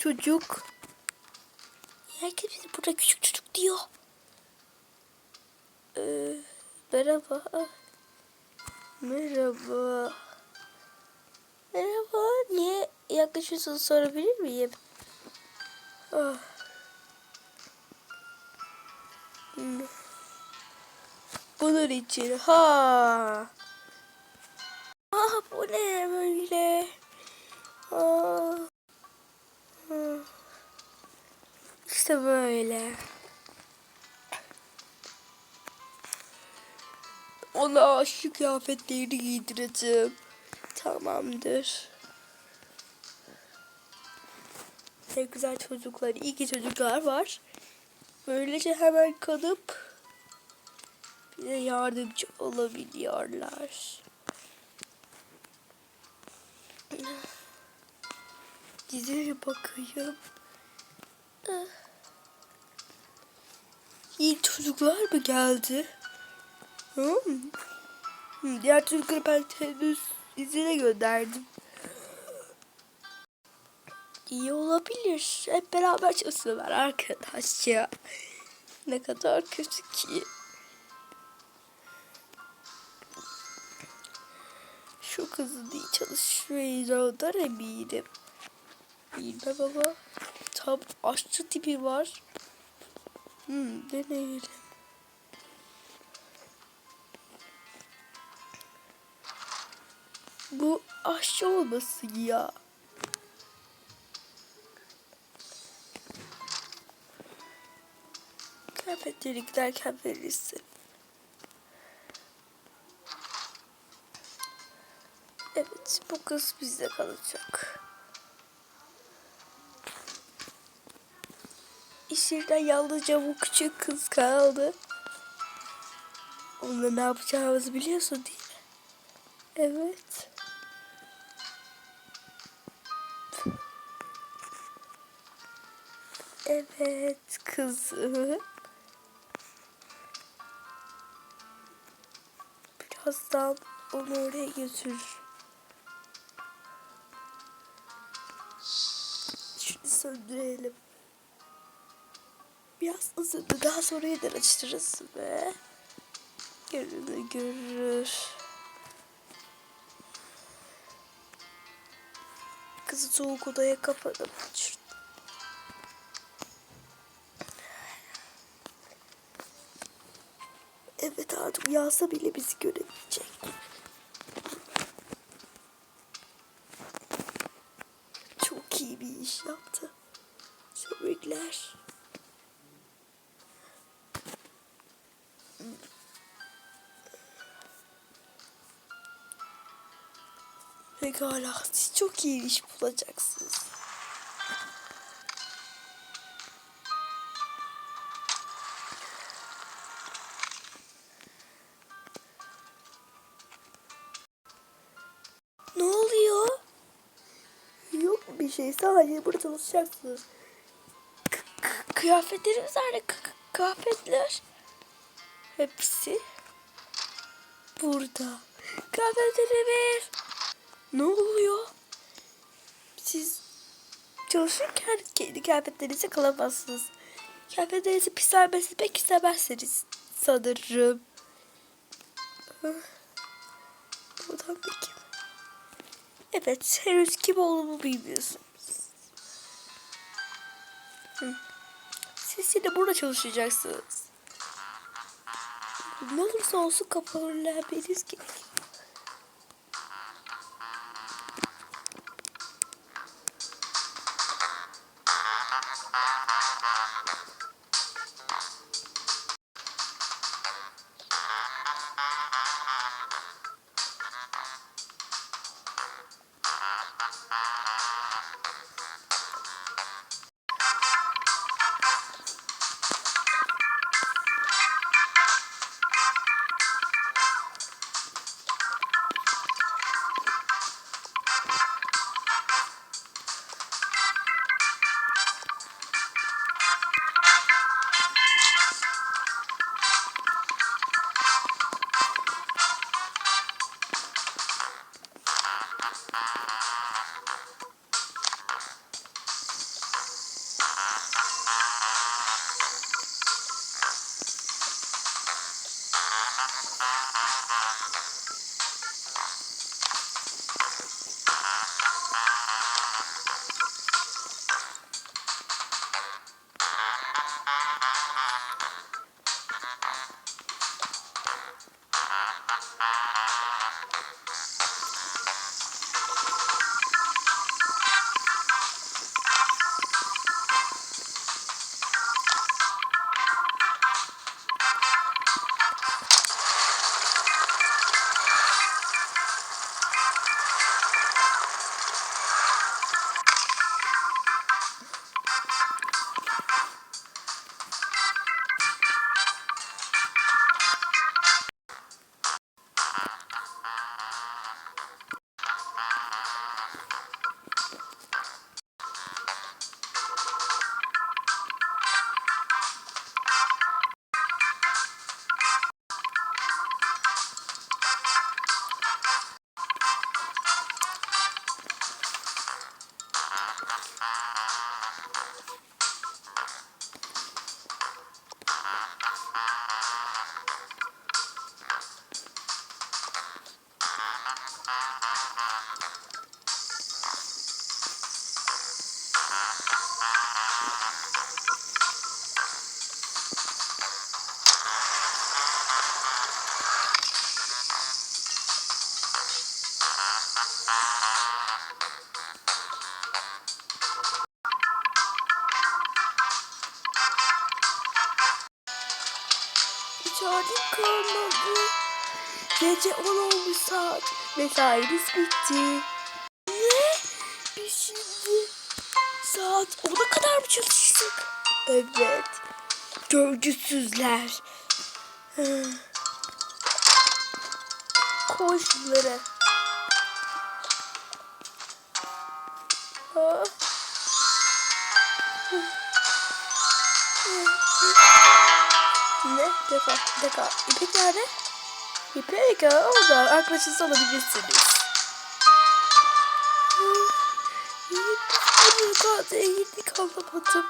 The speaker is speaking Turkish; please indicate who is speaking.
Speaker 1: çocuk. Herkes bize burada küçük çocuk diyor. Ee, merhaba. Merhaba. Merhaba. Niye yaklaşıyorsunuz sorabilir miyim? Ah. Bunun için. Ha. Ah bu ne böyle? Ah. Ona şu kıyafetlerini giydireceğim. Tamamdır. Ne güzel çocuklar, iyi ki çocuklar var. Böylece hemen kalıp bize yardımcı olabiliyorlar. Dizine bakayım. Ah. Yeni çocuklar mı geldi? Hmm. Hmm, Diğer çocukları ben henüz izine gönderdim. İyi olabilir. Hep beraber çalışıyorlar arkadaş ya. Ne kadar kötü ki. Şu kızın iyi çalışmayacağından eminim. Bilmem ama tam aşçı tipi var. Hmm, deneyelim. Bu aşçı olmasın ya. Kıyafetleri giderken verirsin. Evet, bu kız bizde kalacak. İş yerinden yalnızca bu küçük kız kaldı. Onunla ne yapacağımızı biliyorsun değil mi? Evet. Evet kızım. Birazdan onu oraya götür. Şunu söndürelim. Biraz ısındı. Daha sonra yeniden açtırırız ve görünü görür. Kızı soğuk odaya kapadım. Şurada. Evet artık uyansa bile bizi göremeyecek. Çok iyi bir iş yaptı. Tebrikler. Pekala siz çok iyi iş bulacaksınız. Şey. Sadece burada k- kıyafetlerimiz nerede? Kıyafetler. Hepsi burada. Kıyafetlerimiz. Ne oluyor? Siz çalışırken kendi kıyafetlerinizi kalamazsınız. Kıyafetlerinizi pislenmesini pek istemezsiniz sanırım. Ah. Bu adam da kim? Evet, henüz kim olduğumu bilmiyorsunuz. Siz yine burada çalışacaksınız. Ne olursa olsun kapatılmameniz gerekiyor. Kalmadı. Gece 10 olmuş saat. Mesaimiz bitti. Ne? Biz şimdi saat 10'a kadar mı çalıştık? Evet. Görgüsüzler. Koş bunlara. Ah. Dakika, bir dakika. İpek nerede? İpek orada. Arkadaşınız olabilirsiniz. Gittik anlamadım.